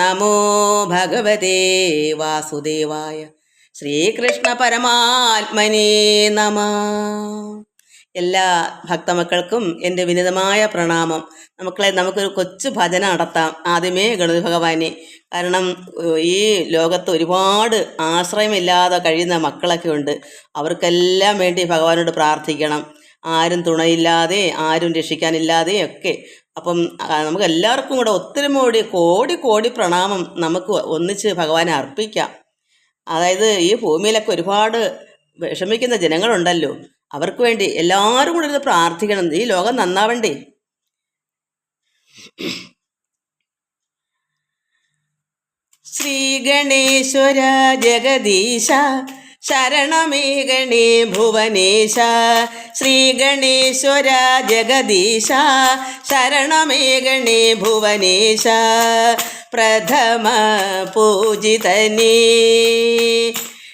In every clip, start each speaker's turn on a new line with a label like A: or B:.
A: നമോ ഭഗവതേ വാസുദേവായ ശ്രീകൃഷ്ണ പരമാത്മനേ നമ എല്ലാ ഭക്തമക്കൾക്കും എന്റെ വിനിതമായ പ്രണാമം. മക്കളെ നമുക്കൊരു കൊച്ചു ഭജന നടത്താം. ആദ്യമേ ഗണപതി ഭഗവാനെ. കാരണം ഈ ലോകത്ത് ഒരുപാട് ആശ്രയമില്ലാതെ കഴിയുന്ന മക്കളൊക്കെ ഉണ്ട്. അവർക്കെല്ലാം വേണ്ടി ഭഗവാനോട് പ്രാർത്ഥിക്കണം. ആരും തുണയില്ലാതെ ആരും രക്ഷിക്കാനില്ലാതെ ഒക്കെ അപ്പം നമുക്ക് എല്ലാവർക്കും കൂടെ ഒത്തൊരുമോടി കോടി കോടി പ്രണാമം നമുക്ക് ഒന്നിച്ച് ഭഗവാനെ അർപ്പിക്കാം. അതായത് ഈ ഭൂമിയിലൊക്കെ ഒരുപാട് വിഷമിക്കുന്ന ജനങ്ങളുണ്ടല്ലോ. അവർക്ക് വേണ്ടി എല്ലാവരും കൂടെ ഇരുന്ന് പ്രാർത്ഥിക്കണം. ഈ ലോകം നന്നാവണ്ടേ? ശ്രീ ഗണേശ്വര ജഗദീശ ശരണമേകണേ ഭുവനേശ ശ്രീ ഗണേശ്വര ജഗദീശ ശരണമേഗണേ ഭുവനേശ പ്രഥമ പൂജിതനേ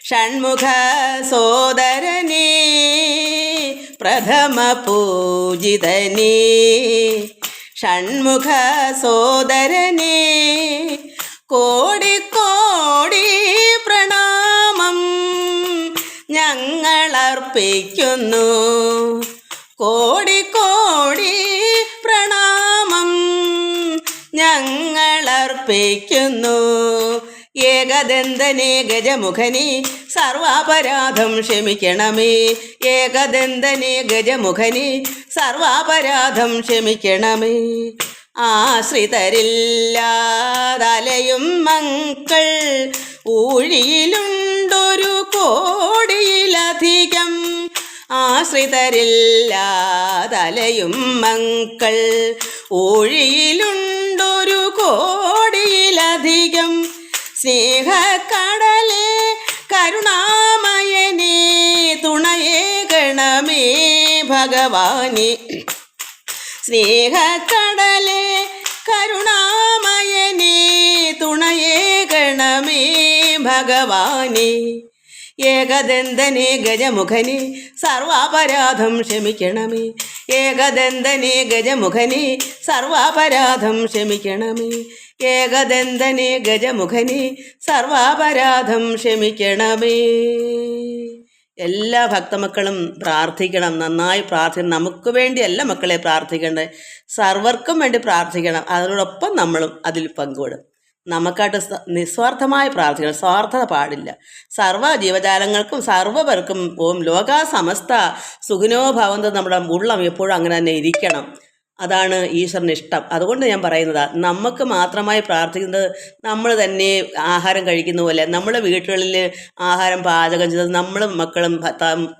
A: ഷൺമുഖ സോദരനേ പ്രഥമ പൂജിതനേ ഷൺമുഖ സോദരനേ കോടി അർപ്പിക്കുന്നു കോടി കോടി പ്രണാമം ഞങ്ങൾ അർപ്പിക്കുന്നു ഏകദന്തനെ ഗജമുഖനി സർവാപരാധം ക്ഷമിക്കണമേ. ഏകദന്തനെ ഗജമുഖനി സർവാപരാധം ക്ഷമിക്കണമേ. ആശ്രിതരില്ലാതലയും മക്കൾ ഊഴിയിലുണ്ടൊരു കോടിയിലധികം ആശ്രിതരില്ലാതലയും മക്കൾ ഊഴിയിലുണ്ടൊരു കോടിയിലധികം സ്നേഹക്കടലെ കരുണാമയനെ തുണയേ ഗണമേ സ്നേഹക്കട ഭഗവാനേ. ഏകദന്തനെ ഗജമുഖനെ സർവാപരാധം ക്ഷമിക്കണമേ. ഏകദന്തനെ ഗജമുഖനെ സർവാപരാധം ക്ഷമിക്കണമേ. ഏകദന്തനെ ഗജമുഖനെ സർവാപരാധം ക്ഷമിക്കണമേ. എല്ലാ ഭക്തമക്കളും പ്രാർത്ഥിക്കണം. നന്നായി പ്രാർത്ഥിക്കണം. നമുക്ക് വേണ്ടിയല്ല മക്കളെ പ്രാർത്ഥിക്കേണ്ടത്. സർവർക്കും വേണ്ടി പ്രാർത്ഥിക്കണം. അതിനോടൊപ്പം നമ്മളും അതിൽ പങ്കുകൊടും നമുക്കായിട്ട് നിസ്വാർത്ഥമായ പ്രാർത്ഥിക്കണം. സ്വാർത്ഥത പാടില്ല. സർവ ജീവജാലങ്ങൾക്കും സർവപേർക്കും ഓം ലോകാ സമസ്ത സുഖിനോ ഭവന്ത് നമ്മുടെ ഉള്ളം എപ്പോഴും അങ്ങനെ തന്നെ ഇരിക്കണം. അതാണ് ഈശ്വരന് ഇഷ്ടം അതുകൊണ്ട് ഞാൻ പറയുന്നത് നമുക്ക് മാത്രമായി പ്രാർത്ഥിക്കുന്നത് നമ്മൾ തന്നെ ആഹാരം കഴിക്കുന്ന പോലെ നമ്മുടെ വീടുകളിൽ ആഹാരം പാചകം ചെയ്തത് നമ്മളും മക്കളും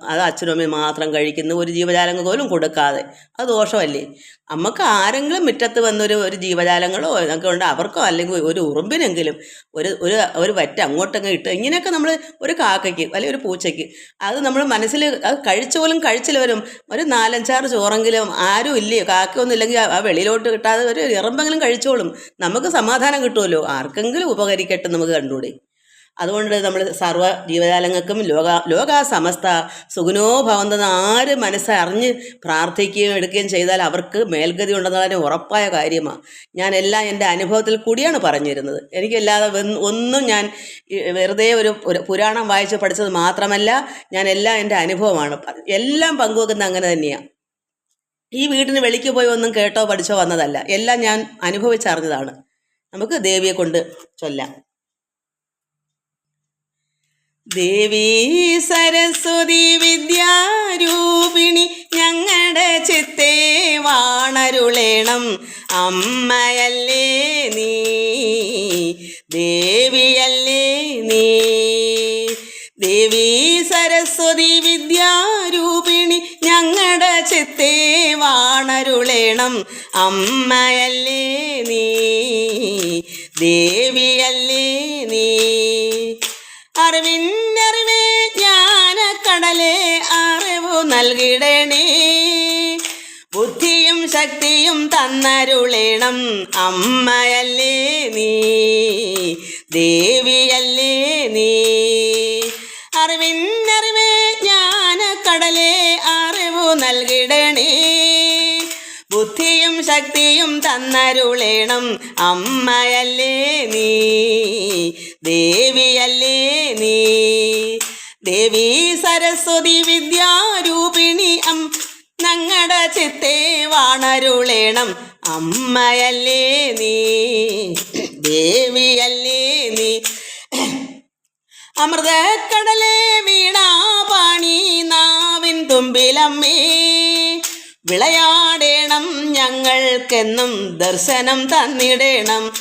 A: അത് അച്ഛനും അമ്മയും മാത്രം കഴിക്കുന്നു ഒരു ജീവജാലങ്ങൾ പോലും കൊടുക്കാതെ. അത് ദോഷമല്ലേ? നമുക്ക് ആരെങ്കിലും മുറ്റത്ത് വന്നൊരു ഒരു ജീവജാലങ്ങളോ ഒക്കെ ഉണ്ട് അവർക്കോ അല്ലെങ്കിൽ ഒരു ഉറുമ്പിനെങ്കിലും ഒരു ഒരു ഒരു വറ്റ അങ്ങോട്ടങ്ങ് ഇട്ട് ഇങ്ങനെയൊക്കെ നമ്മൾ ഒരു കാക്കയ്ക്ക് അല്ലെങ്കിൽ ഒരു പൂച്ചയ്ക്ക് അത് നമ്മൾ മനസ്സിൽ അത് കഴിച്ച പോലും കഴിച്ചില്ല വരും ഒരു നാലഞ്ചാറ് ചോറെങ്കിലും ആരും ഇല്ലയോ? കാക്കയൊന്നും ഇല്ലെങ്കിൽ ആ വെളിയിലോട്ട് കിട്ടാതെ ഒരു ഇറമ്പെങ്കിലും കഴിച്ചോളും. നമുക്ക് സമാധാനം കിട്ടുമല്ലോ. ആർക്കെങ്കിലും ഉപകരിക്കട്ടെ നമുക്ക് കണ്ടുകൂടെ? അതുകൊണ്ട് നമ്മൾ സർവ ജീവജാലങ്ങൾക്കും ലോക ലോക സമസ്ത സുഖനോ ഭവന്തെന്ന് ആര് മനസ്സറിഞ്ഞ് പ്രാർത്ഥിക്കുകയും എടുക്കുകയും ചെയ്താൽ അവർക്ക് മേൽഗതി ഉണ്ടെന്നുള്ളതിന് ഉറപ്പായ കാര്യമാണ് ഞാൻ എല്ലാം എന്റെ അനുഭവത്തിൽ കൂടിയാണ് പറഞ്ഞിരുന്നത്. എനിക്കല്ലാതെ ഒന്നും ഞാൻ വെറുതെ ഒരു പുരാണം വായിച്ച് പഠിച്ചത് മാത്രമല്ല ഞാൻ എല്ലാം എന്റെ അനുഭവമാണ്. എല്ലാം പങ്കുവെക്കുന്നത് അങ്ങനെ തന്നെയാണ് ഈ വീടിന് വെളിക്ക് പോയി ഒന്നും കേട്ടോ പഠിച്ചോ വന്നതല്ല. എല്ലാം ഞാൻ അനുഭവിച്ചറിഞ്ഞതാണ്. നമുക്ക് ദേവിയെ കൊണ്ട് ചൊല്ലാം. ദേവി സരസ്വതി വിദ്യാരൂപിണി ഞങ്ങളുടെ ചിത്തേ വാണരുളേണം. അമ്മയല്ലേ നീ ദേവിയല്ലേ നീ. ദേവി സരസ്വതി വിദ്യാരൂപിണി ഞങ്ങളുടെ ചിത്തേ വാണരുളേണം. അമ്മയല്ലേ നീ ദേവിയല്ലേ നീ. അറിവിന്നറിവേ ജ്ഞാനക്കടലേ അറിവു നൽകിടണേ. ബുദ്ധിയും ശക്തിയും തന്നരുളേണം. അമ്മയല്ലേ നീ ദേവിയല്ലേ നീ. അറിവിന്നറിവേ ജ്ഞാനക്കടലേ നൽകിടണേ. ബുദ്ധിയും ശക്തിയും തന്നരുളേണം അമ്മയല്ലേ നീ ദേവിയല്ലേ നീ. ദേവി സരസ്വതി വിദ്യാരൂപിണി അം ഞങ്ങളുടെ ചിത്തെ വാണരുളേണം അമ്മയല്ലേ നീ ദേവിയല്ലേ നീ. അമൃതക്കടലെ വീണാപാണി നാവിൻ തുമ്പിലമ്മേ. വിളയാടേണം ഞങ്ങൾക്കെന്നും ദർശനം തന്നിടേണം.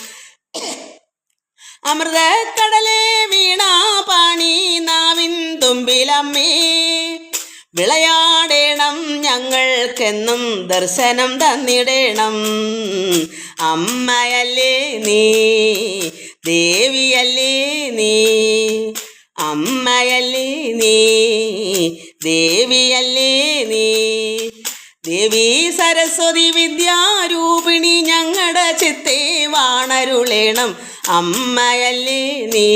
A: അമൃതക്കടലെ വീണാപാണി നാവിൻ തുമ്പിലമ്മേ. വിളയാടേണം ഞങ്ങൾക്കെന്നും ദർശനം തന്നിടേണം. അമ്മയല്ലേ നീ ദേവിയല്ലേ നീ. അമ്മയല്ലേ നീ? ദേവിയല്ലേ നീ? ദേവി സരസ്വതി വിദ്യാരൂപിണി ഞങ്ങളുടെ ചിത്തേ വാണരുളേണം. അമ്മയല്ലേ നീ?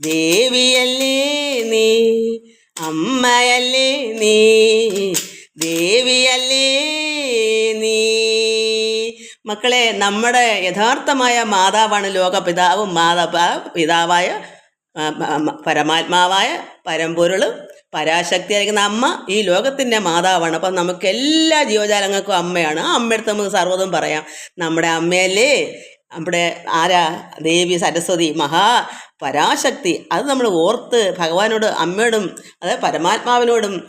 A: ദേവിയല്ലേ നീ? അമ്മയല്ലേ നീ? ദേവിയല്ലേ നീ? മക്കളെ നമ്മുടെ യഥാർത്ഥമായ മാതാവാണ് ലോകപിതാവും മാതാ പിതാവായ ആ, മ- പരാശക്തി പരമാത്മാവായ പരാശക്തിയായിരിക്കുന്ന അമ്മ ഈ ലോകത്തിന്റെ മാതാവാണ്. അപ്പം നമുക്ക് എല്ലാ ജീവജാലങ്ങൾക്കും അമ്മയാണ്. ആ അമ്മയടുത്ത് നമുക്ക് സർവതും പറയാം. നമ്മുടെ അമ്മയല്ലേ? നമ്മുടെ ആരാ? ദേവി സരസ്വതി മഹാ പരാശക്തി. അത് നമ്മൾ ഓർത്ത് ഭഗവാനോട് അമ്മയോടും അതായത് പരമാത്മാവിനോടും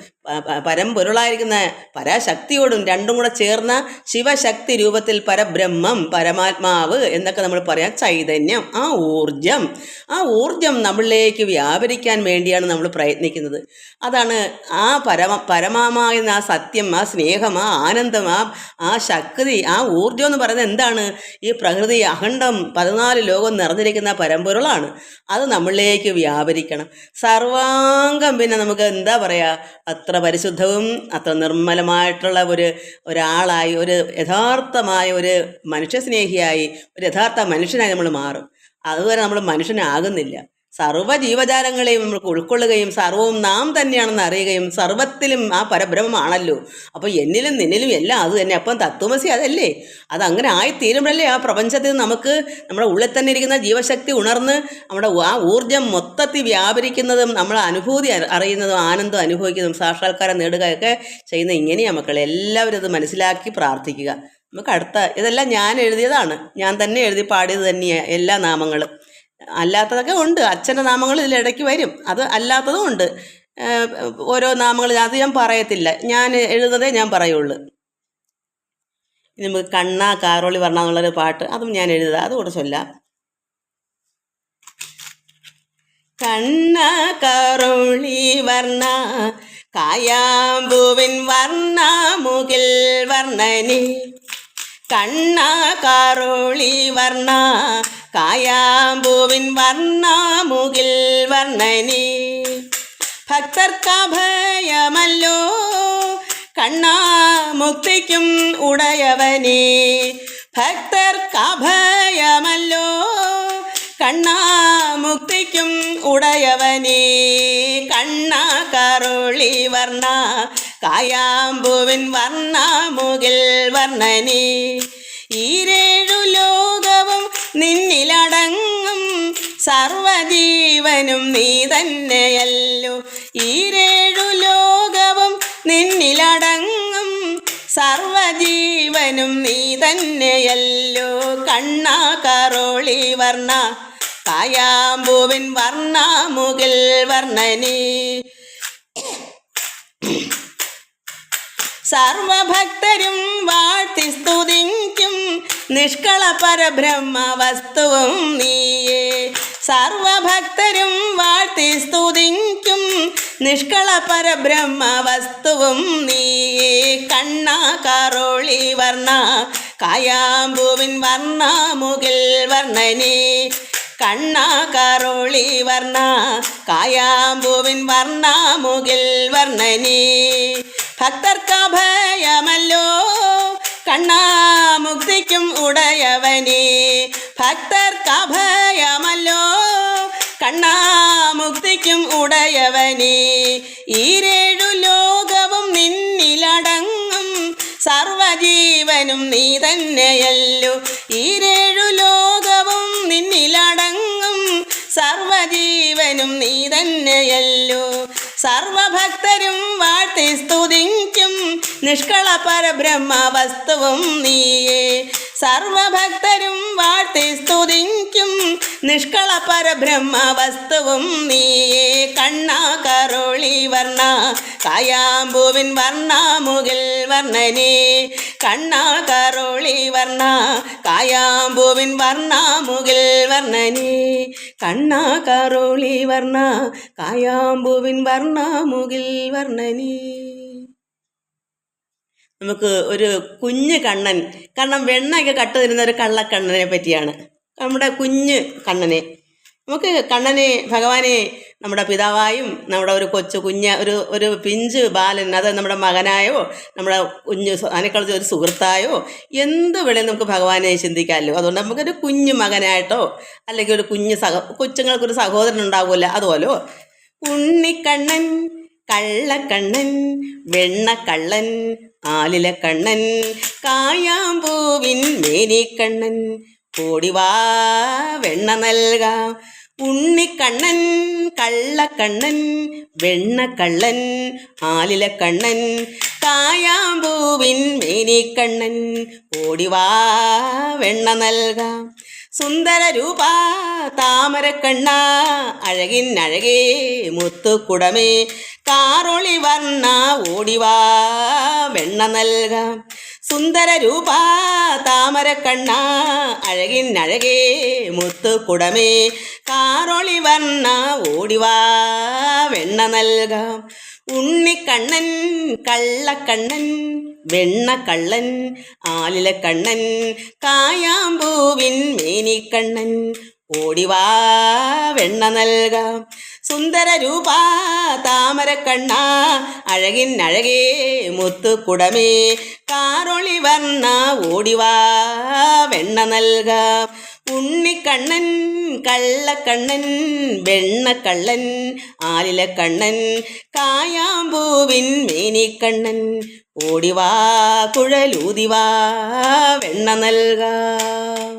A: പരമ്പൊരുളായിരിക്കുന്ന പരാശക്തിയോടും രണ്ടും കൂടെ ചേർന്ന ശിവശക്തി രൂപത്തിൽ പരബ്രഹ്മം പരമാത്മാവ് എന്നൊക്കെ നമ്മൾ പറയാം. ചൈതന്യം ആ ഊർജം ആ ഊർജം നമ്മളിലേക്ക് വ്യാപരിക്കാൻ വേണ്ടിയാണ് നമ്മൾ പ്രയത്നിക്കുന്നത്. അതാണ് ആ പരമ പരമമാകുന്ന ആ സത്യം ആ സ്നേഹം ആ ആനന്ദം ആ ആ ശക്തി ആ ഊർജം എന്ന് പറയുന്നത് എന്താണ്? ഈ പ്രകൃതി അഖണ്ഡം പതിനാല് ലോകം നിറഞ്ഞിരിക്കുന്ന പരമ്പൊരുളാണ് അത് നമ്മളിലേക്ക് വ്യാപരിക്കണം. സർവാംഗം പിന്നെ നമുക്ക് എന്താ പറയുക അത്ര പരിശുദ്ധവും അത്ര നിർമ്മലമായിട്ടുള്ള ഒരു ഒരാളായി ഒരു യഥാർത്ഥമായ ഒരു മനുഷ്യസ്നേഹിയായി ഒരു യഥാർത്ഥ മനുഷ്യനായി നമ്മൾ മാറും. അതുവരെ നമ്മൾ മനുഷ്യനാകുന്നില്ല. സർവ ജീവജാലങ്ങളെയും നമുക്ക് ഉൾക്കൊള്ളുകയും സർവവും നാം തന്നെയാണെന്ന് അറിയുകയും സർവത്തിലും ആ പരബ്രഹ്മമാണല്ലോ. അപ്പോൾ എന്നിലും നിന്നിലും എല്ലാം അത് തന്നെ. അപ്പം തത്വമസി അതല്ലേ? അതങ്ങനെ ആയിത്തീരുമ്പോഴല്ലേ ആ പ്രപഞ്ചത്തിൽ നമുക്ക് നമ്മുടെ ഉള്ളിൽ തന്നെ ഇരിക്കുന്ന ജീവശക്തി ഉണർന്ന് നമ്മുടെ ആ ഊർജം മൊത്തത്തിൽ വ്യാപരിക്കുന്നതും നമ്മളെ അനുഭൂതി അറി- അറിയുന്നതും ആനന്ദം അനുഭവിക്കുന്നതും സാക്ഷാത്കാരം നേടുകയൊക്കെ ചെയ്യുന്ന ഇങ്ങനെയാണ് മക്കളെ. എല്ലാവരും അത് മനസ്സിലാക്കി പ്രാർത്ഥിക്കുക. നമുക്ക് അടുത്ത ഇതെല്ലാം ഞാൻ എഴുതിയതാണ്. ഞാൻ തന്നെ എഴുതി പാടിയത് തന്നെയാണ് എല്ലാ നാമങ്ങളും. അല്ലാത്തതൊക്കെ ഉണ്ട്. അച്ഛന്റെ നാമങ്ങൾ ഇതിലിടയ്ക്ക് വരും. അത് അല്ലാത്തതും ഉണ്ട്. ഓരോ നാമങ്ങൾ അത് ഞാൻ പറയത്തില്ല. ഞാൻ എഴുതുന്നതേ ഞാൻ പറയുള്ളൂ. ഇനി നമുക്ക് കണ്ണ കാറോളി വർണ എന്നുള്ളൊരു പാട്ട് അതും ഞാൻ എഴുതുക. അതുകൂടെ ചൊല്ലാം. കണ്ണ കറുളി വർണ കായാമ്പൂവിൻ വർണ മുകിൽ വർണനി. കണ്ണ കാറോളി വർണ കായാമ്പൂവിൻ വർണാമുകിൽ വർണനി. ഭക്തർക്കഭയമല്ലോ കണ്ണാ മുക്തിക്കും ഉടയവനേ. ഭക്തർക്കഭയമല്ലോ കണ്ണാ മുക്തിക്കും ഉടയവനേ. കണ്ണ കരുളി വർണ കായാമ്പൂവിൻ വർണാമുകിൽ വർണനേ. ലോകവും നിന്നിലടങ്ങും സർവജീവനും നീ തന്നെയല്ലോ. ഈരേഴു ലോകവും നിന്നിലടങ്ങും സർവജീവനും നീ തന്നെയല്ലോ. കണ്ണ കറോളി വർണ കായാമ്പൂവിൻ വർണ മുകിൽ വർണനി. സർവഭക്തരും വാഴ്ത്തി സ്തുതിക്കും. നിഷ്കള പരബ്രഹ്മ വസ്തുവും നീയേ. സർവഭക്തരും വാഴ്ത്തി സ്തുതിക്കും. നിഷ്കള പരബ്രഹ്മ വസ്തുവും നീയേ. കണ്ണ കറോളി വർണ കായാമ്പൂവിൻ വർണ മുകിൽ വർണനേ. കണ്ണ കറോളി വർണ കായാമ്പൂവിൻ വർണ മുകിൽ വർണനേ. ഭക്തർക്കഭയമല്ലോ കണ്ണാ മുക്തിക്കും ഉടയവനേ. ഭക്തർക്കഭയമല്ലോ കണ്ണാ മുക്തിക്കും ഉടയവനേ. ഈരേഴു ലോകവും നിന്നിലടങ്ങും സർവജീവ സർവജീവനും നീ തന്നെയല്ലോ. ഈരേഴു ലോകവും നിന്നിലടങ്ങും സർവജീവനും നീ തന്നെയല്ലോ. സർവഭക്തരും വാഴ്ത്തി സ്തുതിക്കും നിഷ്കള പരബ്രഹ്മ വസ്തുവും നീയേ. സർവഭക്തരും വാഴ്ത്തി സ്തുതിക്കും. നിഷ്കള പരബ്രഹ്മ വസ്തുവും നീയേ. കണ്ണ കരോളി വർണ കായാമ്പൂവിൻ വർണ മുകിൽ വർണനേ. കണ്ണ കരോളി വർണ കായാമ്പൂവിൻ വർണ മുകിൽ വർണനേ. കണ്ണ കരോളി വർണ കായാമ്പൂവിൻ വർണ മുകിൽ വർണനേ. നമുക്ക് ഒരു കുഞ്ഞ് കണ്ണൻ കാരണം വെണ്ണയൊക്കെ കട്ട് തരുന്ന ഒരു കള്ളക്കണ്ണനെ പറ്റിയാണ്. നമ്മുടെ കുഞ്ഞ് കണ്ണനെ. നമുക്ക് കണ്ണനെ ഭഗവാനെ നമ്മുടെ പിതാവായും നമ്മുടെ ഒരു കൊച്ചു കുഞ്ഞ് ഒരു ഒരു പിഞ്ച് ബാലൻ അത് നമ്മുടെ മകനായോ നമ്മുടെ കുഞ്ഞ് അതിനേക്കാൾ ഒരു സുഹൃത്തായോ എന്ത് വേണേലും നമുക്ക് ഭഗവാനെ ചിന്തിക്കാമല്ലോ. അതുകൊണ്ട് നമുക്കൊരു കുഞ്ഞു മകനായിട്ടോ അല്ലെങ്കിൽ ഒരു കുഞ്ഞ് സഹ കൊച്ചുങ്ങൾക്കൊരു സഹോദരൻ ഉണ്ടാവുമല്ലോ. അതുപോലോ ഉണ്ണിക്കണ്ണൻ കള്ളക്കണ്ണൻ വെണ്ണക്കള്ളൻ ആലിലക്കണ്ണൻ കായാമ്പൂവിൻ മേനിക്കണ്ണൻ. ഓടിവാ വെണ്ണ നൽകാം. ഉണ്ണിക്കണ്ണൻ കള്ളക്കണ്ണൻ വെണ്ണക്കള്ളൻ ആലിലക്കണ്ണൻ കായാമ്പൂവിൻ മേനിക്കണ്ണൻ. ഓടിവാ വെണ്ണ നൽകാം. സുന്ദര രൂപ താമരക്കണ്ണ അഴകിൻ അഴകേ മുത്തുക്കുടമേ കാറൊളി വർണ ഓടിവാ വെണ്ണ നൽകാം. സുന്ദര രൂപ താമരക്കണ്ണ അഴകിൻ അഴകേ മുത്തുക്കുടമേ കാറൊളി വർണ ഓടിവാ വെണ്ണ നൽകാം. ഉണ്ണിക്കണ്ണൻ കള്ളക്കണ്ണൻ വെണ്ണക്കള്ളൻ ആലിലക്കണ്ണൻ കായാമ്പൂവിൻ മേനിക്കണ്ണൻ. ഓടിവാ വെണ്ണ നൽകാം. സുന്ദര രൂപ താമരക്കണ്ണ അഴകിൻ അഴകേ മുത്തുക്കുടമേ കാറൊളി വർണ ഓടിവാ വെണ്ണ നൽകാം. ഉണ്ണിക്കണ്ണൻ കള്ളക്കണ്ണൻ വെണ്ണക്കള്ളൻ ആലിലക്കണ്ണൻ കായാമ്പൂവിൻ മേനിക്കണ്ണൻ ഓടിവാ കുഴലൂതിവാ വെണ്ണ നൽകാം.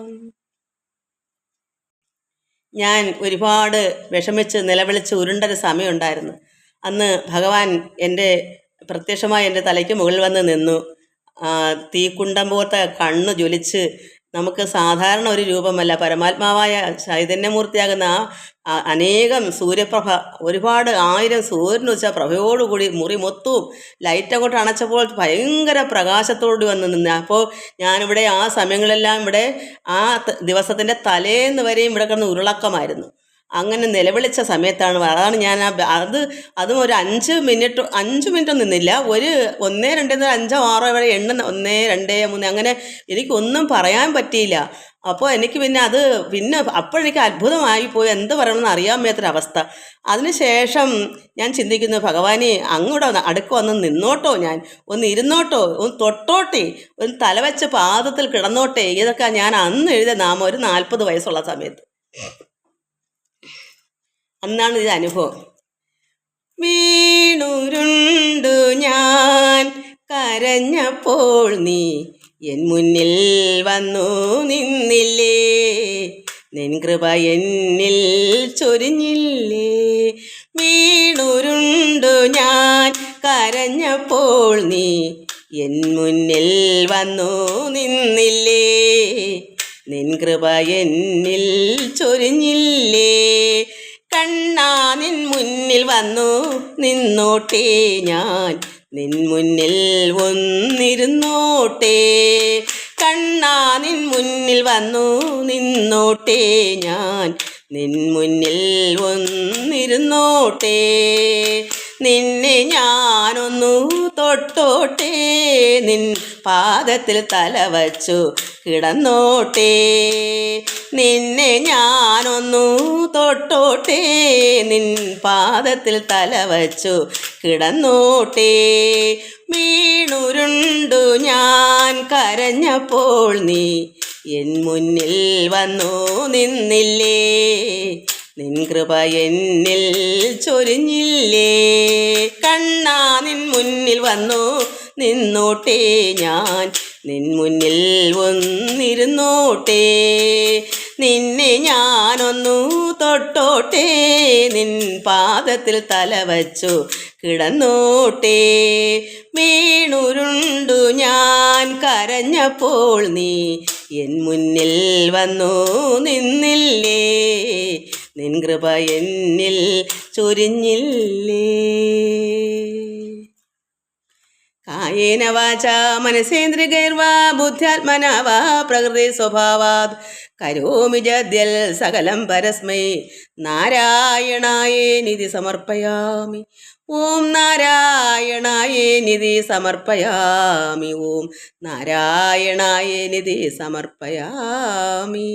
A: ഞാൻ ഒരുപാട് വിഷമിച്ച് നിലവിളിച്ച് ഉരുണ്ടൊരു സമയമുണ്ടായിരുന്നു. അന്ന് ഭഗവാൻ എന്റെ പ്രത്യക്ഷമായി എന്റെ തലയ്ക്ക് മുകളിൽ വന്ന് നിന്നു. തീക്കുണ്ടം പോലത്തെ കണ്ണ് ജ്വലിച്ച് നമുക്ക് സാധാരണ ഒരു രൂപമല്ല. പരമാത്മാവായ ചൈതന്യമൂർത്തിയാകുന്ന ആ അനേകം സൂര്യപ്രഭ ഒരുപാട് ആയിരം സൂര്യൻ വെച്ച പ്രഭയോടുകൂടി മുറി മൊത്തവും ലൈറ്റ് അങ്ങോട്ട് അണച്ചപ്പോൾ ഭയങ്കര പ്രകാശത്തോട് വന്ന് നിന്ന്. അപ്പോൾ ഞാനിവിടെ ആ സമയങ്ങളെല്ലാം ഇവിടെ ആ ദിവസത്തിന്റെ തലേന്ന് വരെയും ഇവിടെ കിടന്ന് ഉരുളക്കമായിരുന്നു. അങ്ങനെ നിലവിളിച്ച സമയത്താണ്. അതാണ് ഞാൻ ആ അത് അതും ഒരു അഞ്ച് മിനിറ്റ് അഞ്ച് മിനിറ്റ് നിന്നില്ല. ഒരു ഒന്നേ രണ്ടേ അഞ്ചോ ആറോ വരെ എണ്ണ ഒന്നേ രണ്ടേ മൂന്ന് അങ്ങനെ എനിക്കൊന്നും പറയാൻ പറ്റിയില്ല. അപ്പോൾ എനിക്ക് പിന്നെ അത് പിന്നെ അപ്പോഴെനിക്ക് അത്ഭുതമായി പോയി. എന്ത് പറയണമെന്ന് അറിയാൻ മേത്തൊരവസ്ഥ അതിനുശേഷം ഞാൻ ചിന്തിക്കുന്നു ഭഗവാനെ അങ്ങോട്ട് അടുക്ക വന്ന് നിന്നോട്ടോ ഞാൻ. ഒന്ന് ഇരുന്നോട്ടോ. ഒന്ന് തൊട്ടോട്ടെ. ഒന്ന് തലവെച്ച് പാദത്തിൽ കിടന്നോട്ടെ. ഇതൊക്കെ ഞാൻ അന്ന് എഴുതിയ നാമം ഒരു നാൽപ്പത് വയസ്സുള്ള സമയത്ത്. അന്നാണ് ഇത് അനുഭവം. വീണുരുണ്ടു ഞാൻ കരഞ്ഞപ്പോൾ നീ എൻ മുന്നിൽ വന്നു നിന്നില്ലേ? നിൻ കൃപ എന്നിൽ ചൊരിഞ്ഞില്ലേ? വീണുരുണ്ടു ഞാൻ കരഞ്ഞപ്പോൾ നീ എൻ മുന്നിൽ വന്നു നിന്നില്ലേ? നിൻ കൃപ എന്നിൽ ചൊരിഞ്ഞില്ലേ? കണ്ണാ നിൻ മുന്നിൽ വന്നു നിന്നോട്ടെ ഞാൻ. നിൻ മുന്നിൽ ഒന്നിരുന്നോട്ടെ കണ്ണാ നിൻ മുന്നിൽ വന്നു നിന്നോട്ടെ ഞാൻ. നിൻ മുന്നിൽ ഒന്നിരുന്നോട്ടെ നിന്നെ ഞാനൊന്നു തൊട്ടോട്ടെ നിൻ പാദത്തിൽ തല വച്ചു കിടന്നോട്ടേ. നിന്നെ ഞാനൊന്നു തൊട്ടോട്ടെ നിൻ പാദത്തിൽ തല വച്ചു കിടന്നോട്ടേ. വീണുരുണ്ടു ഞാൻ കരഞ്ഞപ്പോൾ നീ എൻ മുന്നിൽ വന്നു നിന്നില്ലേ. നിൻ കൃപ എന്നിൽ ചൊരിഞ്ഞില്ലേ? കണ്ണാ നിൻ മുന്നിൽ വന്നു നിന്നോട്ടെ ഞാൻ. നിൻ മുന്നിൽ വന്നിരുന്നോട്ടെ. നിന്നെ ഞാനൊന്നു തൊട്ടോട്ടെ. നിൻ പാദത്തിൽ തല വച്ചു കിടന്നോട്ടെ. വീണുരുണ്ടു ഞാൻ കരഞ്ഞപ്പോൾ നീ എൻ മുന്നിൽ വന്നു നിന്നില്ലേ? നിൻ കൃപ എന്നിൽ ചൊരിഞ്ഞില്ലേ? കായേന വാച മനസേന്ദ്രികൈർവാ ബുദ്ധ്യാത്മനാവാ പ്രകൃതി സ്വഭാവാത് കരോമി ജദ്യൽ സകലം പരസ്മൈ. നാരായണായേ നിധി സമർപ്പയാമി. ഓം നാരായണായേ നിധി സമർപ്പയാമി. ഓം നാരായണായേ നിധി സമർപ്പയാമി.